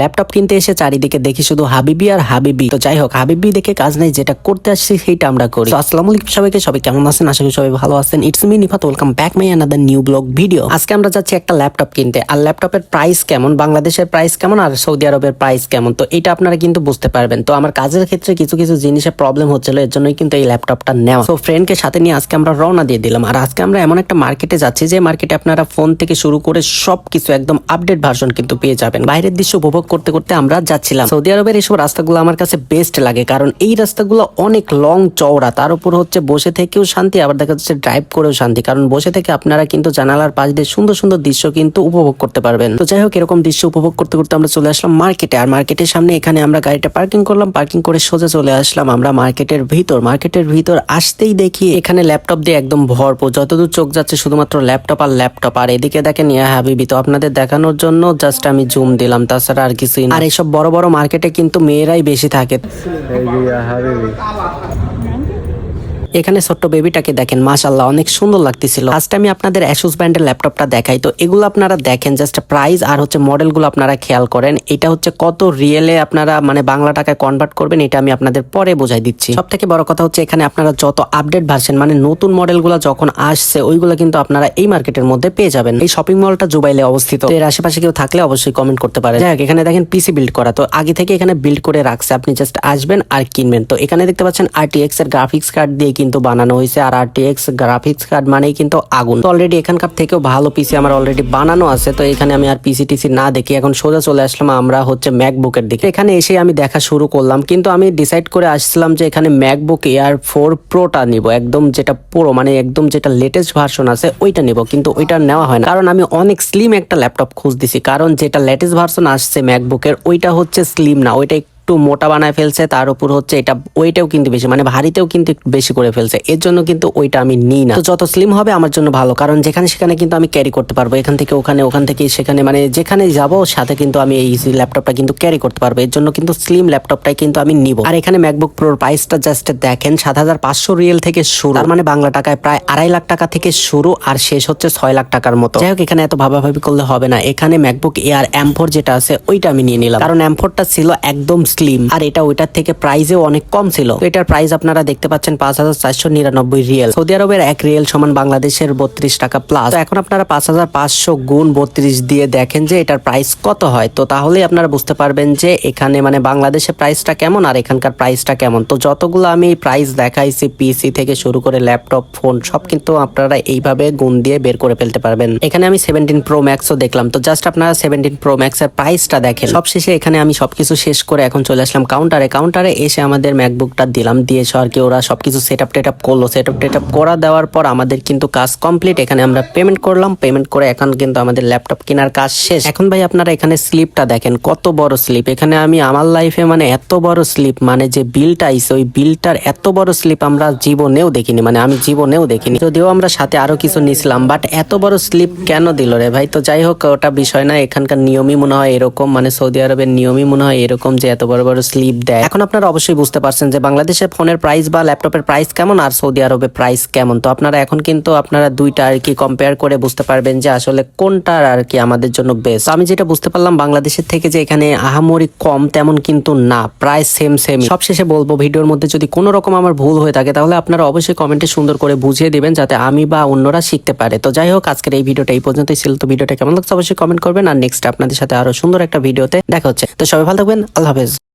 Laptop কিনতে এসে চারিদিকে দেখি শুধু হাবিবি আর হাবিবি। তো যাই হোক, হাবিবি দেখে কাজ নেই, যেটা করতে আসছি সেইটা আমরা করি। আসসালামু আলাইকুম সবাইকে, সবাই কেমন আছেন? আশা করি সবাই ভালো আছেন। It's me Nifat welcome back my another new blog video আজকে আমরা যাচ্ছি একটা ল্যাপটপ কিনতে। আর ল্যাপটপের প্রাইস কেমন? বাংলাদেশের প্রাইস কেমন? আর সৌদি আরবের প্রাইস কেমন? তো এটা আপনারা কিন্তু বুঝতে পারবেন। তো আমার কাজের ক্ষেত্রে কিছু কিছু জিনিসের প্রবলেম হচ্ছিল, এর জন্যই কিন্তু এই ল্যাপটপটা নেওয়া। তো ফ্রেন্ডকে সাথে নিয়ে আজকে আমরা রওনা দিয়ে দিলাম। আর আজকে আমরা এমন একটা মার্কেটে যাচ্ছি, যে মার্কেটে আপনারা ফোন থেকে শুরু করে সবকিছু একদম আপডেট ভার্সন কিন্তু পেয়ে যাবেন। বাইরের দৃশ্য উপভোগ করতে করতে আমরা যাচ্ছিলাম। সৌদি আরবের এইসব রাস্তাগুলো আমার কাছে বেস্ট লাগে, কারণ এই রাস্তাগুলো অনেক লং চওড়া। তার উপর হচ্ছে বসে থেকেও শান্তি, আবার দেখা যাচ্ছে ড্রাইভ করেও শান্তি। কারণ বসে থেকে আপনারা কিন্তু জানালার পাশ দিয়ে সুন্দর সুন্দর দৃশ্য কিন্তু উপভোগ করতে পারবেন। তো যাই হোক, এরকম দৃশ্য উপভোগ করতে করতে আমরা চলে আসলাম মার্কেটে আর মার্কেটের সামনে এখানে আমরা গাড়িটা পার্কিং করলাম। পার্কিং করে সোজা চলে আসলাম আমরা মার্কেটের ভিতর। মার্কেটের ভিতর আসতেই দেখি এখানে ল্যাপটপ দিয়ে একদম ভরপুর। যতদূর চোখ যাচ্ছে শুধুমাত্র ল্যাপটপ আর ল্যাপটপ আর এদিকে দেখেন, ইয়া হাবিবি, তো আপনাদের দেখানোর জন্য জাস্ট আমি জুম দিলাম। তাছাড়া আর কিছুই না। আর এইসব বড় বড় মার্কেটে কিন্তু মেয়েরাই বেশি থাকে। এখানে ছোট্ট বেবিটাকে দেখেন মাশাল্লাহ অনেক সুন্দর লাগতেছিল। আজকে আমি আপনাদের অ্যাসুস ব্র্যান্ডের ল্যাপটপটা দেখাই। তো এগুলো আপনারা দেখেন জাস্ট প্রাইস আর হচ্ছে মডেলগুলো আপনারা খেয়াল করেন। এটা হচ্ছে কত রিয়েলে আপনারা মানে বাংলা টাকায় কনভার্ট করবেন, এটা আমি আপনাদের পরে বোঝাই দিচ্ছি। সব থেকে বড় কথা হচ্ছে এখানে আপনারা যত আপডেট ভার্সন মানে নতুন মডেলগুলো যখন আসছে, ওইগুলো কিন্তু আপনারা এই মার্কেটের মধ্যে পেয়ে যাবেন। এই শপিং মলটা জুবাইলে অবস্থিত। এর আশেপাশে কেউ থাকলে অবশ্যই কমেন্ট করতে পারে যাই এখানে দেখেন পিসি বিল্ড করা। তো আগে থেকে এখানে বিল্ড করে রাখছে। আপনি জাস্ট আসবেন আর কিনবেন। তো এখানে দেখতে পাচ্ছেন আরটিএক্স এর গ্রাফিক্স কার্ড দিয়ে কিন্তু বানানো হয়েছে আর আরটিএক্স গ্রাফিক্স কার্ড মানেই কিন্তু আগুন। তো অলরেডি এখানকার থেকেও ভালো পিসি আমার অলরেডি বানানো আছে, তো এখানে আমি আর পিসি টিসি না দেখি এখন সোজা চলে আসলাম আমরা হচ্ছে ম্যাকবুকের দিকে। এখানে এসে আমি দেখা শুরু করলাম, কিন্তু আমি ডিসাইড করে আসছিলাম যে এখানে ম্যাকবুক এয়ার ফোর প্রোটা নিব, একদম যেটা পুরো মানে একদম যেটা লেটেস্ট ভার্সন আছে, ওইটা নিব, কিন্তু ওইটা নেওয়া হয় না। কারণ আমি অনেক স্লিম একটা ল্যাপটপ খুঁজতেছি, কারণ যেটা লেটেস্ট ভার্সন আসছে ম্যাকবুকের ওইটা হচ্ছে স্লিম না, ওইটা একটু মোটা বানায় ফেলছে, তার উপর হচ্ছে এটা ওইটাও কিন্তু বেশি মানে ভারীতেও কিন্তু একটু বেশি করে ফেলছে। এর জন্য কিন্তু ওইটা আমি নিই না। তো যত স্লিম হবে আমার জন্য ভালো, কারণ যেখানে সেখানে কিন্তু আমি ক্যারি করতে পারব। এখান থেকে ওখানে, ওখান থেকে সেখানে মানে যেখানে যাব, সাথে কিন্তু আমি এই ল্যাপটপটা কিন্তু ক্যারি করতে পারব। এর জন্য কিন্তু স্লিম ল্যাপটপটাই কিন্তু আমি নিব। আর এখানে ম্যাকবুক প্রোর প্রাইসটা জাস্ট দেখেন, সাত হাজার পাঁচশো রিয়েল থেকে শুরু। মানে বাংলা টাকায় প্রায় আড়াই লাখ টাকা থেকে শুরু, আর শেষ হচ্ছে ছয় লাখ টাকার মতো। যাই হোক, এখানে এত ভাবাভাবি করলে হবে না। এখানে ম্যাকবুক এয়ার এমফোর যেটা আছে, ওইটা আমি নিয়ে নিলাম। কারণ এমফোরটা ছিল একদম স্লিম আর এটা ওইটার থেকে প্রাইসেও অনেক কম ছিল। এটার প্রাইস আপনারা দেখতে পাচ্ছেন পাঁচ হাজার চারশো নিরানব্বই রিয়েল। সৌদি আরবের এক রিয়েল সমান বাংলাদেশের বত্রিশ টাকা প্লাস এখন আপনারা পাঁচ হাজার পাঁচশো গুণ বত্রিশ দিয়ে দেখেন যে এটার প্রাইস কত হয়। তো তাহলেই আপনারা বুঝতে পারবেন যে এখানে মানে বাংলাদেশের প্রাইসটা কেমন আর এখানকার প্রাইসটা কেমন। তো যতগুলো আমি প্রাইস দেখাইছি পিসি থেকে শুরু করে ল্যাপটপ ফোন সব কিন্তু আপনারা এইভাবে গুণ দিয়ে বের করে ফেলতে পারবেন। এখানে আমি সেভেন্টিন প্রো ম্যাক্সও দেখলাম। তো জাস্ট আপনারা সেভেন্টিন প্রো ম্যাক্স এর প্রাইসটা দেখেন। সবশেষে এখানে আমি সবকিছু শেষ করে এখন চলে আসলাম কাউন্টারে কাউন্টারে এসে আমাদের ম্যাকবুকটা দিলাম দিয়ে আর কি ওরা সব কিছু সেট আপ টেট আপ করল। সেট আপ টেট আপ করা দেওয়ার পর আমাদের কিন্তু কাজ কমপ্লিট এখানে আমরা পেমেন্ট করলাম পেমেন্ট করে এখন কিন্তু আমাদের ল্যাপটপ কেনার কাজ শেষ। এখন ভাই আপনারা এখানে স্লিপটা দেখেন, কত বড় স্লিপ এখানে আমি আমার লাইফে মানে এত বড় স্লিপ মানে যে বিলটা আইছে, ওই বিলটার এত বড় স্লিপ আমরা জীবনেও দেখিনি মানে আমি জীবনেও দেখিনি। যদিও আমরা সাথে আরও কিছু নিছিলাম বাট এত বড় স্লিপ কেন দিল রে ভাই? তো যাই হোক, ওটা বিষয় না, এখানকার নিয়মই মনে হয় এরকম মানে সৌদি আরবের নিয়মই মনে হয় এরকম যে এত বড় বড় বড় স্লিপ দেয়। এখন আপনারা অবশ্যই বুঝতে পারছেন যে বাংলাদেশের ফোনের প্রাইস বা ল্যাপটপের প্রাইস কেমন আর সৌদি আরবের প্রাইস কেমন। তো আপনারা এখন কিন্তু আপনারা দুইটা আর কি কম্পেয়ার করে বুঝতে পারবেন যে আসলে কোনটার আর কি আমাদের জন্য বেস্ট আমি যেটা বুঝতে পারলাম, বাংলাদেশের থেকে যে এখানে আহামরি কম তেমন কিন্তু না, প্রায় সেম সেম সবশেষে বলব, ভিডিওর মধ্যে যদি কোনো রকম আমার ভুল হয়ে থাকে, তাহলে আপনারা অবশ্যই কমেন্টে সুন্দর করে বুঝিয়ে দিবেন যাতে আমি বা অন্যরা শিখতে পারে। তো যাই হোক, আজকের এই ভিডিওটা এই পর্যন্তই ছিল। তো ভিডিওটা কেমন লাগছে অবশ্যই কমেন্ট করবেন। আর নেক্সট আপনাদের সাথে আরও সুন্দর একটা ভিডিওতে দেখা হচ্ছে। তো সবাই ভালো থাকবেন। আল্লাহ হাফেজ।